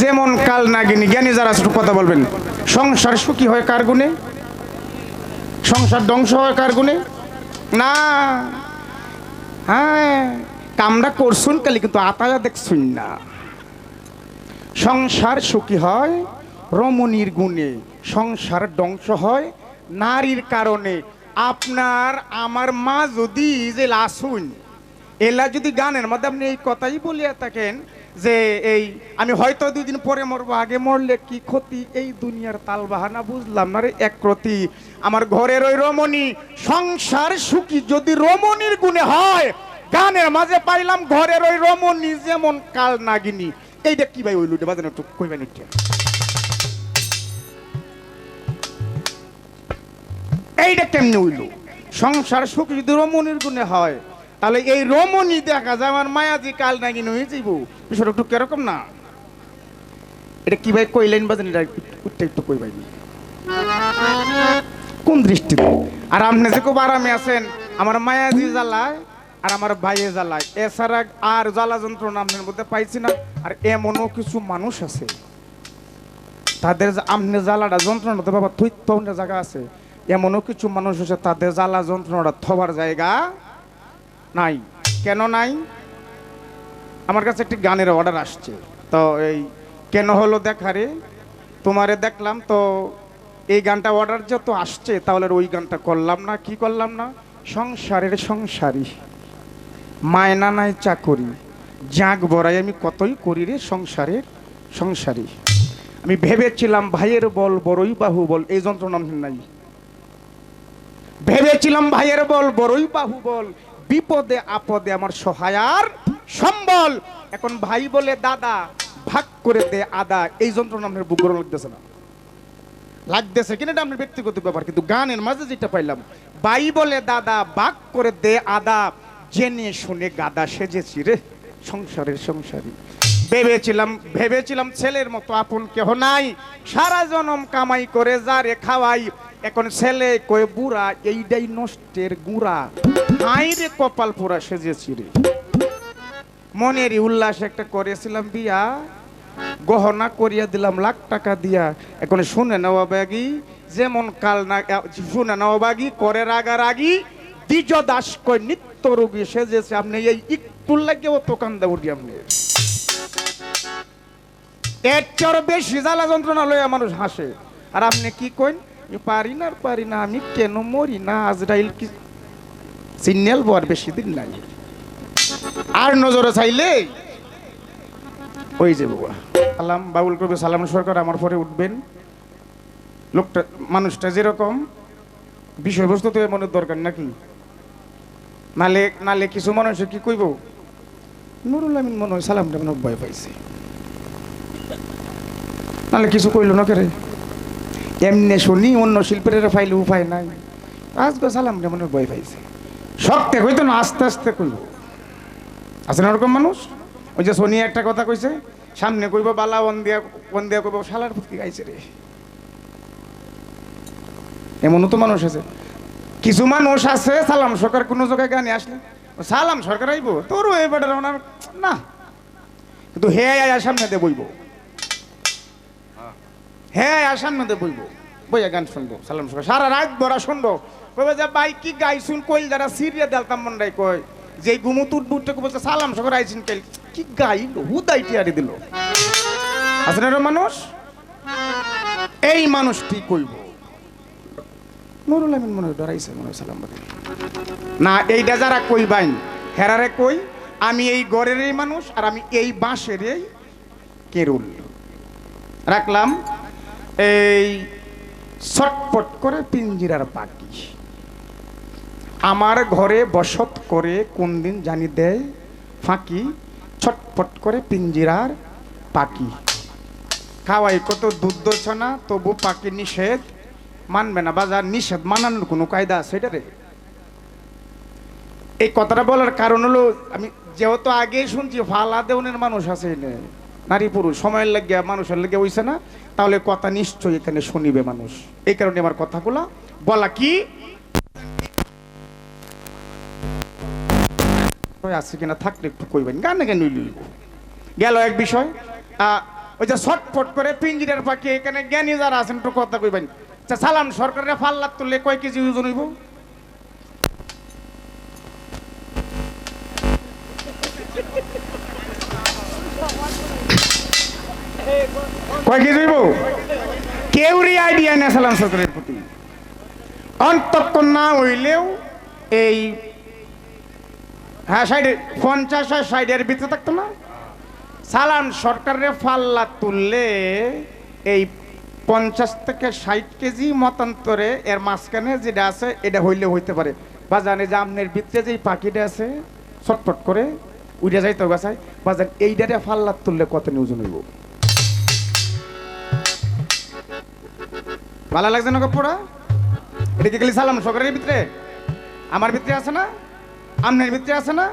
যেমন কাল নাগিনী জ্ঞানী যারা একটু কথা বলবেন। সংসার সুখী হয় কার গুণে? সংসার ধ্বংস হয় কার গুণে? না। হ্যাঁ কামটা করছুন কালি কিন্তু আতায়া দেখছুন না। সংসার সুখী হয় রমণীর গুণে। সংসার ধ্বংস হয় নারীর কারণে। আপনার, আমার মা যদি যে লাসুন, এলা যদি গানের মধ্যে আপনি এই কথাই বলিয়া থাকেন যে এই, আমি হয়তো দুই দিন পরে মরবো, আগে মরলে কি ক্ষতি? এই দুনিয়ার তাল বাহানা বুঝলাম না রে, এক প্রতি আমার ঘরের ওই রমণী, সংসার সুখী যদি রমণীর গুণে হয়, গানের মাঝে পাইলাম ঘরের ওই রমণী যেমন কাল নাগিনী। এইটা কি ভাই ওই লুটে বাজানো একটু কইবেন একটু এইটা কেমনে হইল? সংসার সুখ যদি রমণীর গুণে হয় তাহলে এই রমণী দেখা যায়, আমার মায়াজি কাল নাগিনী হয়ে যাইব। বিষয়টা একটু কীরকম না? এটা কি ভাই কইলেন বাজেন? এটা একটু একটু কইবাই কোন দৃষ্টিতে? আর আপনি যে খুব আরামে আছেন, আমার মায়াজি জ্বালায় আর আমার ভাইয়ে জ্বালায়, এছাড়া আর জ্বালা যন্ত্রণা আপনার মধ্যে পাইছি না, আর এমনও কিছু মানুষ আছে। তাদের যে আমনে জ্বালাটা যন্ত্রণা তো বাবা তুই জায়গা আছে। এমনও কিছু মানুষ আছে, তাদের জ্বালা যন্ত্রণাটা থবার জায়গা নাই। কেন নাই? আমার কাছে একটি গানের অর্ডার আসছে। তো এই কেন হলো দেখারে? তোমারে দেখলাম তো এই গানটা অর্ডার যত আসছে, তাহলে ওই গানটা করলাম না, কি করলাম না? সংসারের সংসারী। মায়না নাই চাকরি। জাঁক বড়াই আমি কতই করি রে সংসারের সংসারী। আমি ভেবেছিলাম ভাইয়ের বল বড়ই বাহু বল এই যন্ত্রণা নাই। ভেবেছিলাম ভাইয়ের বল বড়ই বাহু বল বিপদে আপদে আমার সহায়ার সম্বল। এখন ভাই বলে, দাদা, ভাগ করে দে আদা। এই যন্ত্রণা আপনার বুক লাগতেছে না? লাগতেছে কিনা এটা আপনার ব্যক্তিগত ব্যাপার, কিন্তু গানের মাঝে যেটা পাইলাম, ভাই বলে, দাদা, ভাগ করে দে আদা। জেনে শুনে গাদা সেজেছি রে, সংসারের সংসারী। ভেবেছিলাম ভেবেছিলাম ছেলের মতো আপন কেহ নাই। সারা জনম কামাই করে যারে খাওয়াই এখন ছেলে কয়ে, বুড়া এইটাই নষ্টের গুড়া। আই রে কপাল পোড়া সেজেছি রে। মনের উল্লাস একটা করেছিলাম বিয়া। গহনা করিয়া দিলাম লাখ টাকা দিয়া। এখন শুনে নেওয়া ব্যাগি যেমন কাল না শুনে নেওয়া বাগি করে রাগারাগি, দ্বিজ দাস কয় নিত্য রোগী সেজেছে। আপনি এই একটুর ও দোকান দেব আপনি। এর চেয়ে বেশি জ্বালা যন্ত্রণা লইয়া মানুষ হাসে। আর আপনি কি কইন? "আমি পারি না আর পারি না আমি কেন মরি না? আজরাইল কি সিগন্যাল বর বেশি দিন নাই। আর নজরে চাইলে ওই যে বাবা। সালাম, বাবুল কবি সালাম সরকার, আমার পরে উঠবেন। লোকটা, মানুষটা যেরকম, বিষয়বস্তু তো মনের দরকার নাকি? নালে নালে কিছু মানুষে কি কইব? নুরুল আমিন মনে হয় সালামটা মনে ভয় পাইছে। নালে কিছু কইল না কেরে এমনি শুনি, অন্য শিল্পীর ফাইলে উপায় নাই। আজকে সালামটা মনে হয় ভয় পাইছে। শক্তে কইতো না, আস্তে আস্তে কইব। আছে না ওরকম মানুষ? ওই যে সোনিয়া একটা কথা কইছে, সামনে কইব বালা বন্দিয়া বন্দিয়া কইব, শালার ফুটকি গাইছে রে। এমনও তো মানুষ আছে। কিছু মানুষ আছে, সালাম সরকার কোনো জায়গায় গানে আসলে। সালাম সরকার আইব, তোরও এই বেটার না। কিন্তু হে আয়া সামনে দিয়ে বইব। হে আয়া সামনে দিয়ে বইব বইয়া গান শুনব, সালাম সরকার সারা রাত বড়া শুনব। কইবে যে, ভাই, কি গাইছুন কইল যারা সিরিয়া দেলতাম মন্ডাই কয়। যে গুমুত উঠবুটে বলছে, সালাম সরকার আইছেন কাইল, কি গাইল হুদাই টিয়ারি দিল। না মানুষ? এই মানুষটি কইব। নুরুল আমিন মনে হয় ডরাইছে, মনে হয় সালাম। না এইটা যারা কইবাইন হেরারে কই, আমি এই গড়েরই মানুষ আর আমি এই বাঁশের এই কেরুল। রাখলাম। এই ছটপট করে পিঞ্জিরার পাখি। আমার ঘরে বসত করে কোন দিন জানি দেয় ফাঁকি, ছটপট করে পিঞ্জিরার পাখি। খাওয়াই কত দুধ না তবু পাখি নিষেধ, মানবে না, বাজার নিষেধ মানানোর কোনো কায়দা আছে এটা রে? এই কথাটা বলার কারণ হলো, আমি যেহেতু আগেই শুনছি, ফালা দেউনের মানুষ আছে নারী পুরুষ, সময়ের লাগিয়া মানুষের লেগে হইছে না? তাহলে কথা নিশ্চয়ই এখানে শুনিবে মানুষ। এই কারণে আমার কথাগুলা বলা কি? আছে কিনা থাকলে একটু কইবেন। গানে গানে গেল এক বিষয়। ওই যে ছটফট করে পিঞ্জিরের পাখি, এখানে জ্ঞানী যারা আছেন একটু কথা কইবেন। আচ্ছা সালাম সরকারের ফাল্লাত তুললে কয় কেজি ওজন হইব? কয় হইব? কেউরই আইডিয়া নেই সরকারের প্রতি। অন্তত না হইলেও এই হ্যাঁ সাইডে, পঞ্চাশ আর সাইডের ভিতরে থাকতো না? সালাম সরকারের ফাল্লা তুললে এই পঞ্চাশ থেকে ষাট কেজি মতান্তরে এর মাঝখানে যেটা আছে, এটা হইলে হইতে পারে। বা জানে যে আমনের ভিতরে যে পাখিটা আছে, ছটফট করে উড়ে যাইতে গাছায় বা জান এইটারে ফাল্লা তুললে কত ওজন হইব? ভালো লাগছে না পড়া? এটা কি খালি সালাম সরকারের ভিতরে? আমার ভিতরে আছে না? আমনের ভিতরে আছে না?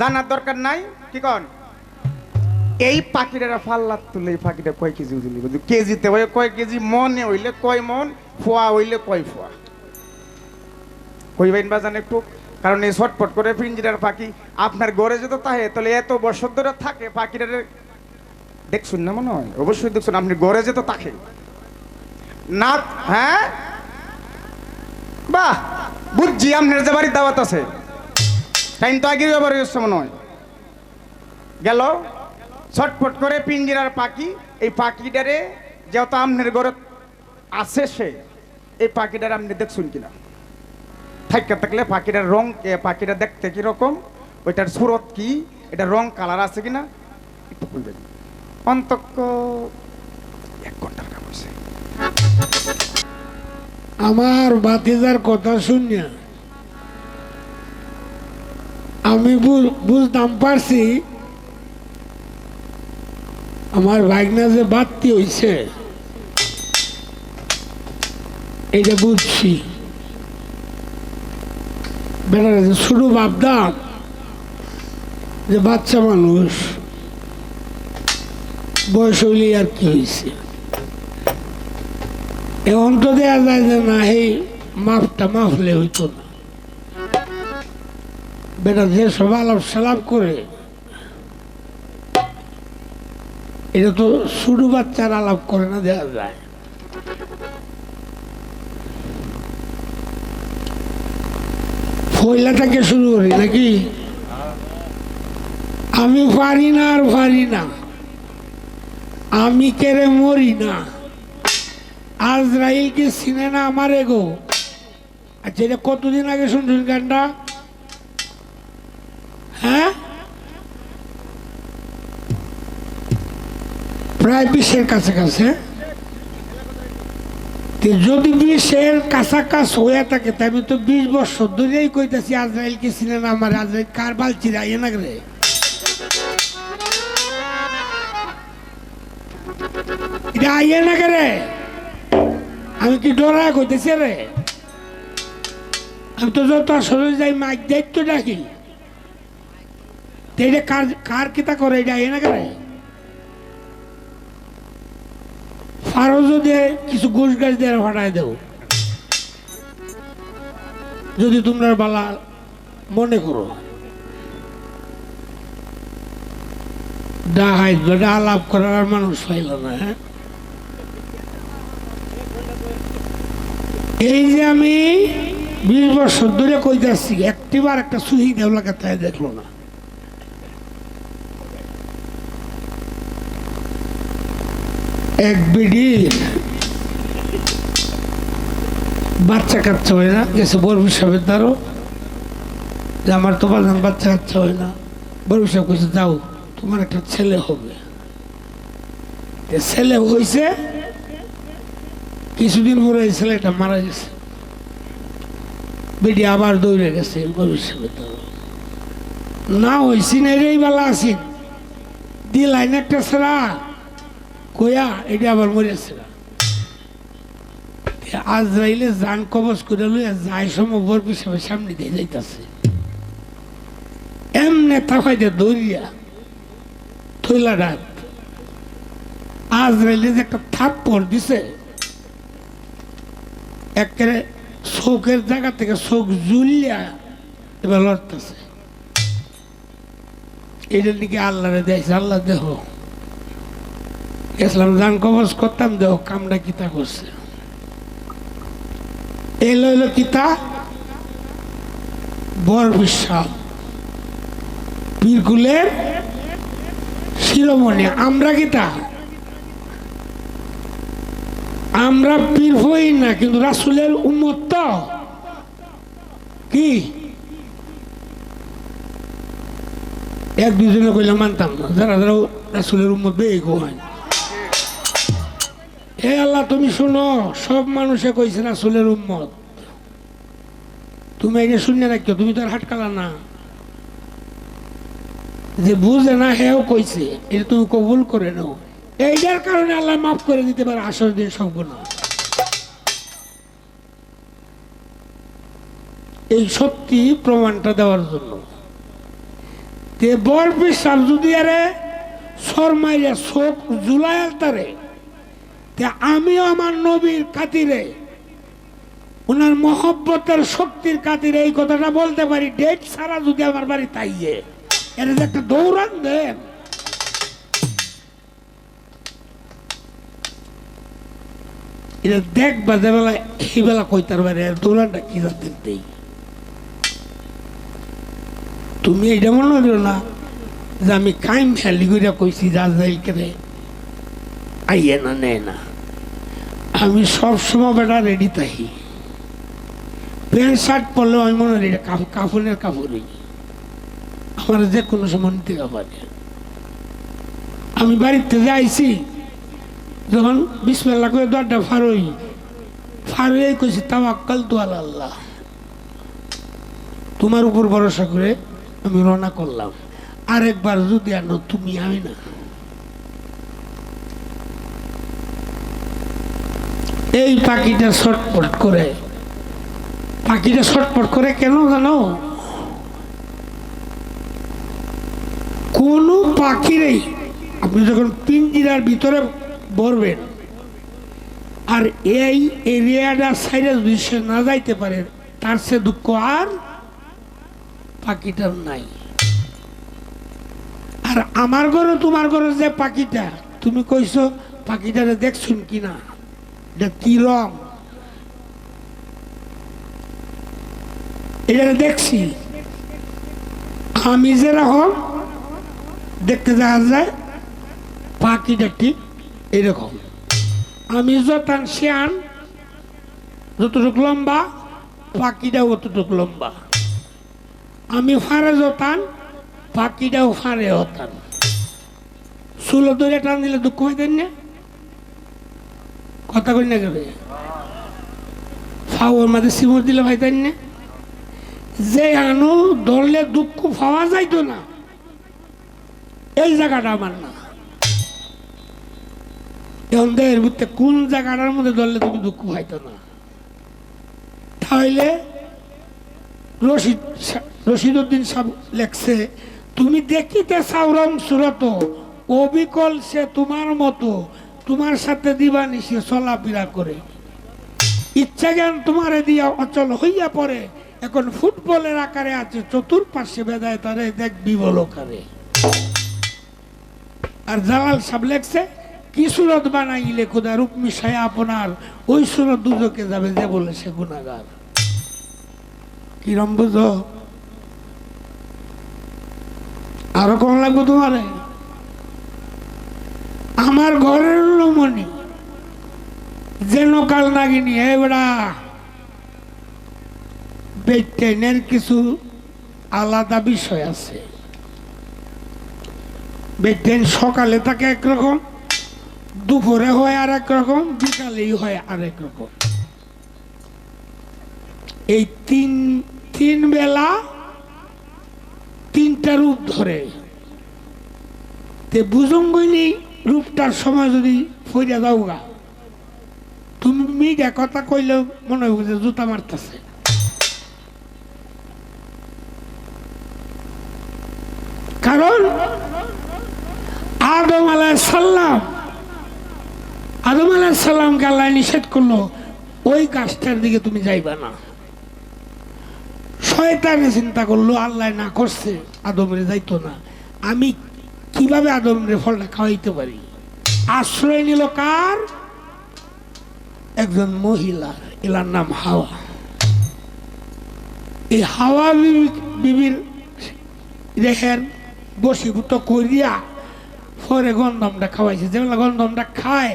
জানার দরকার নাই? কি কন? এই পাখিটা ফাল্লাত তুলে এই পাখিটা কয় কেজি ওজন নিব কেজিতে হয় কয় কেজি, মনে হইলে কয় মন, ফোয়া হইলে কয় ফোয়া। কইবেন বাজান একটু? কারণ এই ছটপট করে পিঞ্জিরার পাখি আপনার ঘরে যদি তাহে তাহলে এত বছর ধরে থাকে পাখিটার। দেখছুন না মনে হয়? অবশ্যই দেখছুন, আপনি ঘরে যেত তাকে না হ্যাঁ? বাহ, বুঝছি আপনার যে বাড়ির দাওয়াত আছে। টাইম তো আগেই ব্যবহার হচ্ছে মনে হয়। গেল, ছটফট করে পিঞ্জিরার পাখি, এই পাখিটারে যেহেতু আমনের ঘরে আছে সে, এই পাখিটার আপনি দেখছুন কিনা? থাইকা থাকলে পাখিটার রং পাখিটা দেখতে কীরকম, ওইটার সুরত কি এটা রং, কালার আছে কিনা? একটু অন্তক্ষ আমার বাতিজার কথা শুনিয়া আমি বুঝতাম পারছি আমার ভাগনা যে বাত্তি হইছে। এটা বুঝছি। বেড়া যে শুরু ভাবতাম যে বাচ্চা মানুষ, বয়স হইলে আর কি হয়েছে এখন তো দেওয়া যায় যে না, এই মাফটা মাফলে হইতো না। বেটা, যে সব আলাপ সালাপ করে, এটা তো ছোট বাচ্চার আলাপ করে না দেওয়া যায়। ফয়লাটাকে শুরু করি, নাকি? আমি পারি না আর পারি না। আমি কেড়ে মরি না। আজরাইলকে চিনে না আমার এগো আচ্ছা এটা কতদিন আগে শুনছেন গানটা? হ্যাঁ? প্রায় বিশের কাছাকাছি। যদি বিশের কাছাকাছি হয়ে থাকে তাই আমি তো বিশ বছর ধরেই কইতাছি আজরাইলকে চিনে না আমার। আজরাইল কার বালছি রাই না রে? এটা আইয়ে না রে? আমি কি ডরায় কইতেছি রে? আমি তো যত আসলে যাই মাইক দায়িত্ব ডাকি। এটা কার কার কিতা করে এটা আইয়ে না করে? ফারো যদি কিছু ঘুষ গাছ দিয়ে ফাটাই দেও। যদি তোমরা বালা মনে করো। ডাহাই আলাপ করার আর মানুষ পাইল না হ্যাঁ? এই যে আমি বিশ বছর ধরে কইতাছি, একটিবার একটা সুহি দেওলাকে তাই দেখল না। এক বিডি বাচ্চা কাচ্চা হয় না, গেছে বরবি সাহেবের দ্বারও। যে আমার তো বাজান বাচ্চা কাচ্চা হয় না। বরবি সাহেব কইছে, যাও, তোমার একটা ছেলে হবে। ছেলে হয়েছে কিছুদিন পরে এই ছেলেটা মারা গেছে। বেটি আবার দৌড়ে গেছে না না এটাই বেলা আছি। দিলাইন একটা সেরা কয়া এটা আবার মরেছে। আজরাইলে জান কবচ করে লইয়া যায় সময় বর পিছনে সামনে দিয়ে যাইতাছে। এমনে দিয়ে দৌড়িয়া থইলা রাত। আজরাইলে যে একটা থাপ্পড় দিছে। একেবারে চোখের জায়গা থেকে শোক জুলিয়া এবার লড়তেছে। এটার দিকে আল্লাহরে দেখছে, আল্লাহ দেহ। ইসলাম দান কবজ করতাম, দেহ কামটা কিতা করছে। এই লইল কিতা? বর বিশ্বাস পীরকুলের শিরোমণি। আমরা কিতা? আমরা পীর হই না, কিন্তু রাসুলের উম্মত তো। কি? এক দুজনে কইলে মানতাম না। যারা যারা রাসুলের উম্মত বেয়ে হে আল্লাহ, তুমি শুনো, সব মানুষে কইছে রাসুলের উম্মত। তুমি এটা শুনে রাখিও, তুমি তো আর হাটকালা না। যে বুঝে না, হেও কইছে, এটা তুমি কবুল করে নাও। এইটার কারণে আল্লাহ মাফ করে দিতে পারে আসর দিন গুনাহ। এই সত্যি প্রমাণটা দেওয়ার জন্য। তে বর বিশ্বাস যদি আরে শর্মাইয়া শোক জুলাই তারে, তে আমিও আমার নবীর খাতিরে ওনার মহব্বতের শক্তির খাতিরে এই কথাটা বলতে পারি, ডেট সারা যদি আমার বাড়ি তাইয়ে। যে একটা দৌড়ান দেন। এটা দেখবা যে বেলা এই বেলা কইতার বাড়ি? আর দৌড়ানটা কি জানতেন দেই? তুমি এইটা মনে হলো না যে আমি কাইম ফেলি করে কইছি করে আইয়ে না, নেয় না। আমি সব সময় বেটা রেডি থাকি প্যান্ট, শার্ট পরলেও আমি মনে হয় কাফনের কাপড়ই। আমার যে কোনো সময় নিতে পারে। আমি বাড়িতে যাইছি যখন বিসমেল্লা করে দরটা ফারই ফারই কইছি তাওয়াক্কাল তো আল্লাহ তোমার উপর ভরসা করে আমি রওনা করলাম। আরেকবার যদি আনো, তুমি আমি না। এই পাখিটা ছটপট করে, পাখিটা ছটপট করে কেন জানো? কোনো পাখিরই, আপনি যখন পিঞ্জিরার ভিতরে ভরবেন। আর এই এরিয়াটা সাইডে যদি সে না যাইতে পারে, তার সে দুঃখ আর পাখিটার নাই। আর আমার ঘরে, তোমার ঘরে যে পাখিটা, তুমি কইছো পাখিটারে দেখছুন কিনা? এটা কি রং? এটা দেখছি। আমি যেরকম দেখতে দেখা যায়, পাখিটা ঠিক এরকম। আমি যতান শিয়ান যতটুকু লম্বা, পাখিটাও অতটুকু লম্বা। আমি ফারে যতান, পাখিটাও ফারে হতান। চুলো ধরে টান দিলে দুঃখ হইতেন না কথা কই না কেবে ফাওয়ার মাঝে সিমর দিলে ভাইতেন না যে আনু ধরলে দুঃখ পাওয়া যাইতো না। এই জায়গাটা আমার না। এখন ভিতরে কোন জায়গাটার মধ্যে ধরলে তুমি দুঃখ পাইতো না? তাহলে রশিদ উদ্দিন সাহেব লেখছে, তুমি দেখিতে সাউরম সুরত, অবিকল সে তোমার মতো, তোমার সাথে দিবানি সে চলাফেরা করে। ইচ্ছা জ্ঞান তোমারে দিয়া অচল হইয়া পড়ে, এখন ফুটবলের আকারে আছে চতুর্পাশে বেদায় তারে দেখ বিবল আকারে আর জালাল সাহেব লেখছে কি সুরত বানাইলে খোদা রূপ মিশায় আপনার? ওই সুরত দুজকে যাবে যে বলে সে গুণাগার। কিরম বুঝো? আরও কম লাগবে তোমারে? আমার ঘরের রমণী যেন কাল নাগিনি এবারা বেটেনের কিছু আলাদা বিষয় আছে। বেটেন সকালে থাকে একরকম দুপুরে হয় আর এক রকম, বিকালেই হয় আর এক রকম। এই তিন তিন বেলা তিনটা রূপ ধরে। তে বুজঙ্গিনী রূপটার সময় যদি ফইরা যাও গা তুমি মিডিয়া কথা কইলে মনে হবে যে জুতা মারতেছে। কারণ আদম আলাহ সাল্লাম আদম আলাহ সাল্লামকে আল্লাহ নিষেধ করল, ওই গাছটার দিকে তুমি যাইবা না। শয়তানে চিন্তা করল, আল্লাহ না করছে, আদমরে যাইতো না। আমি কীভাবে আদমরে ফলটা খাওয়াইতে পারি? আশ্রয় নিল কার? একজন মহিলা, এলার নাম হাওয়া। এই হাওয়া বিবির রেহের বসীভূত করিয়া পরে গন্ধমটা খাওয়াইছে। যেগুলো গন্ধমটা খায়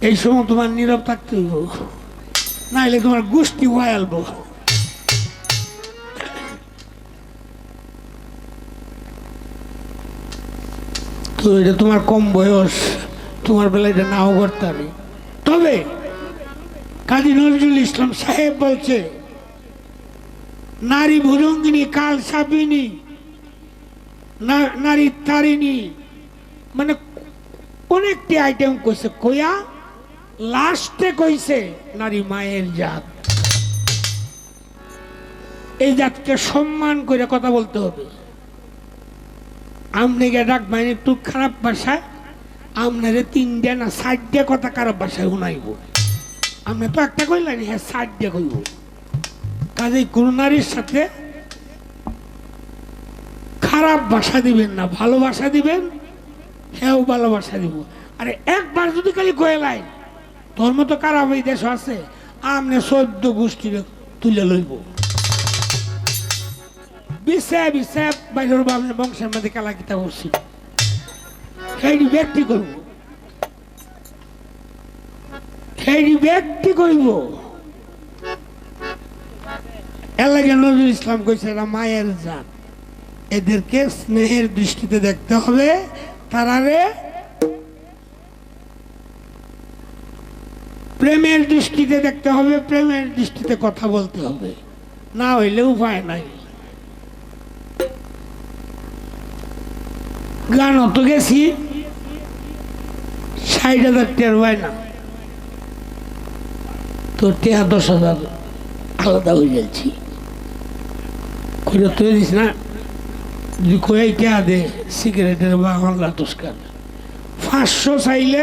এই সময় তোমার নীরব থাকতে হইব। নাইলে তোমার গোষ্ঠী ওয়াইলবো তো এটা তোমার কম বয়স, তোমার বেলা এটা নাও করতে তবে কাজী নজরুল ইসলাম সাহেব বলছে, নারী ভুজঙ্গিনী কাল সাপিনী না- নারী তারিণী মানে অনেকটি আইটেম কইছে, কইয়া লাস্টে কইছে, নারী মায়ের জাত। এই জাতকে সম্মান করে কথা বলতে হবে। আমনে গে ডাকবেন একটু খারাপ ভাষায় আপনারে তিনটে না চারটে কথা খারাপ ভাষায় শুনাইব। আপনি তো একটা কইলেন হ্যাঁ চারটে কইব। কাজেই কোনো নারীর সাথে খারাপ ভাষা দিবেন না ভালোবাসা দিবেন হ্যাঁ ভালোবাসা দিব। আরে একবার যদি খালি কয়েলাই তোর মতো খারাপ এই দেশ আছে? আমনে চোদ্দ গোষ্ঠীর তুলে লইব। বিছে বিছে বাইরের বামে বংশের মধ্যে সেই ব্যক্তি করব সেই ব্যক্তি করব নজরুল ইসলাম কইছে, এরা মায়ের জাত। এদেরকে স্নেহের দৃষ্টিতে দেখতে হবে। তারারে প্রেমের দৃষ্টিতে দেখতে হবে প্রেমের দৃষ্টিতে কথা বলতে হবে। না হইলে উপায় নাই। গান অত গেছি ষাট হাজার টের হয় না। তো টেহা দশ হাজার আলাদা হয়ে যাচ্ছি। করে তুই দিস না যদি কয়ে টেহা দে সিগারেটের বা হল্লা তুস্কার পাঁচশো চাইলে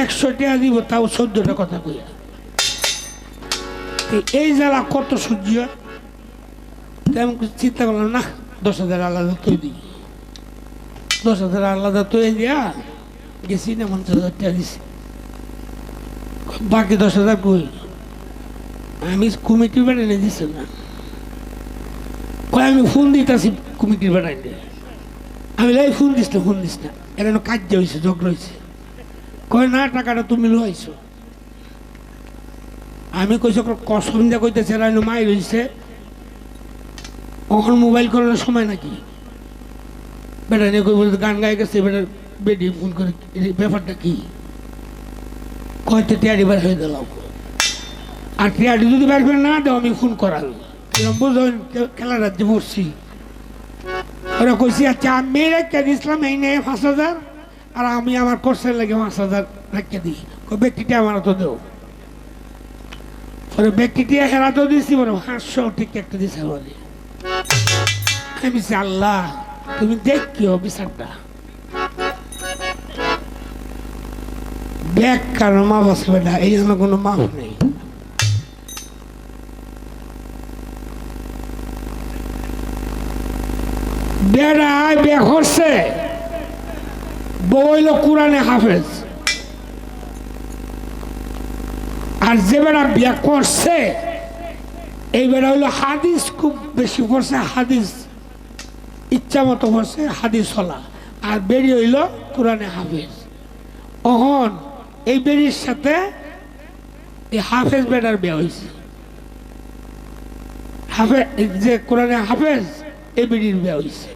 একশো টাকা দিব, তাও চোদ্দটা কথা কইয়া। এই যারা কত সহ্য তেমন চিন্তা করলাম না দশ হাজার আলাদা তুই দিই। দশ হাজার আলাদা তুই দিয়া গেছি না, পঞ্চাশ হাজার টাকা দিছি। বাকি দশ হাজার কই? আমি কমিটি বানাই দিছি না। কয়, আমি ফোন দিতেছি কমিটির বানাই আমি ফোন দিস না, ফোন দিস না। এর কাজ হয়েছে ঝগড়া হয়েছে কয়, না, টাকাটা তুমি লইছো। আমি কইছি কসম দিয়ে কইতেছে রাইনো মাই রয়েছে ওখানে মোবাইল করার সময় নাকি? বেটা নিয়ে কই বলতে গান গাই গেছে বেটা বেডি ফোন করে ব্যাপারটা কি? কয়তে টিয়ারি বার হয়ে দিলাম আর টিয়ারি যদি বার করে না দেও, আমি ফোন করাবো এরকম বুঝলেন খেলা রাজ্যে বসছি ওরা কইছি আচ্ছা আমি রেখে দিয়েছিলাম এই নিয়ে পাঁচ হাজার? আর আমি আমার কোর্সের লাগে পাঁচ হাজার রেখে দিই। ওই ব্যক্তিটা আমার তো দেও। পরে ব্যক্তিটি হেরা তো ঠিক একটা দিছে বলে। আমি আল্লাহ, তুমি দেখিও বিচারটা। ব্যাগ কারও মাপ আসবে না, এই জন্য কোনো মাপ নেই। বেড়ায় বে হচ্ছে বইল কোরআনে হাফেজ। আর যে বেড়া বিয়ে করছে, এই বেড়া হইল হাদিস, খুব বেশি পড়ছে হাদিস, ইচ্ছা মতো পড়ছে হাদিস হলা আর বেরি হইল কোরআনে হাফেজ। অহন, এই বেরির সাথে এই হাফেজ বেড়ার বিয়ে হয়েছে হাফেজ যে কোরআনে হাফেজ, এই বেরির বিয়ে হয়েছে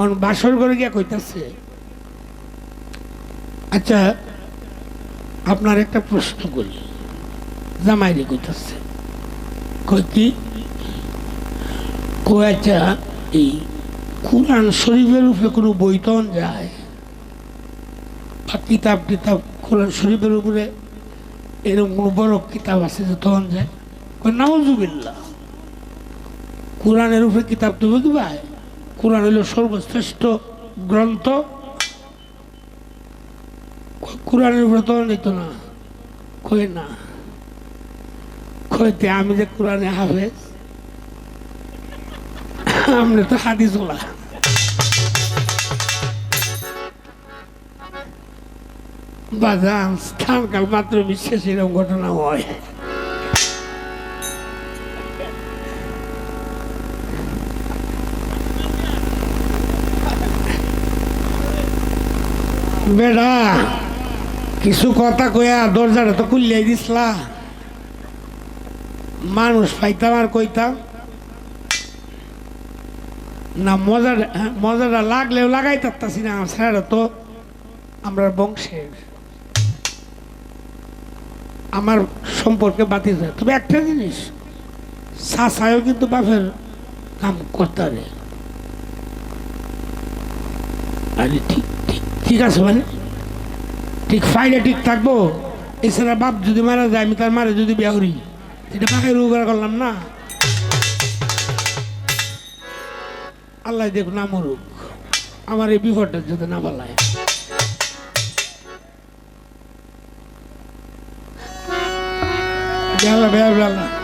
অন বাসর করে গিয়া কইতাছে আচ্ছা আপনার একটা প্রশ্ন করি। জামাইরে কইতাছে, কই কি? কই আচ্ছা এই কোরআন শরীফের উপরে কোনো বইতন যায়? বা কিতাব টিতাব কোরআন শরীফের উপরে এরকম কোনো বড় কিতাব আছে যে তখন যায়? নাউজুবিল্লা কোরআনের উপরে কিতাব কি ভাই কোরআন হইল সর্বশ্রেষ্ঠ গ্রন্থ কই কোরআনের উপরে তখন দিত না। কই না। কইতে আমি যে কোরআনে হাফেজ আমরা তো হাদিস ওলা বাজান, স্থানকাল মাত্র বিশেষ এরকম ঘটনা হয়। বেড়া কিছু কথা কয়া দরজাটা তো খুললিয়াই দিসলা মানুষ পাইতাম আর কইতাম। না মজাটা হ্যাঁ, মজাটা লাগলেও লাগাই তারতাছি না স্যার তো আমরা বংশের। আমার সম্পর্কে বাতিল যায় তবে একটা জিনিস সাসায়ও কিন্তু বাপের কাম করতে আরে ঠিক ঠিক ঠিক আছে মানে? ঠিক ফাইলে ঠিক থাকব। এছাড়া বাপ যদি মারা যায়, আমি তার মারা যদি বিয়া করি। এটা পাখি রোগার করলাম না। আল্লাহ দেখুন না আমার এই বিপদটা যদি না বেলা বেলা বেলা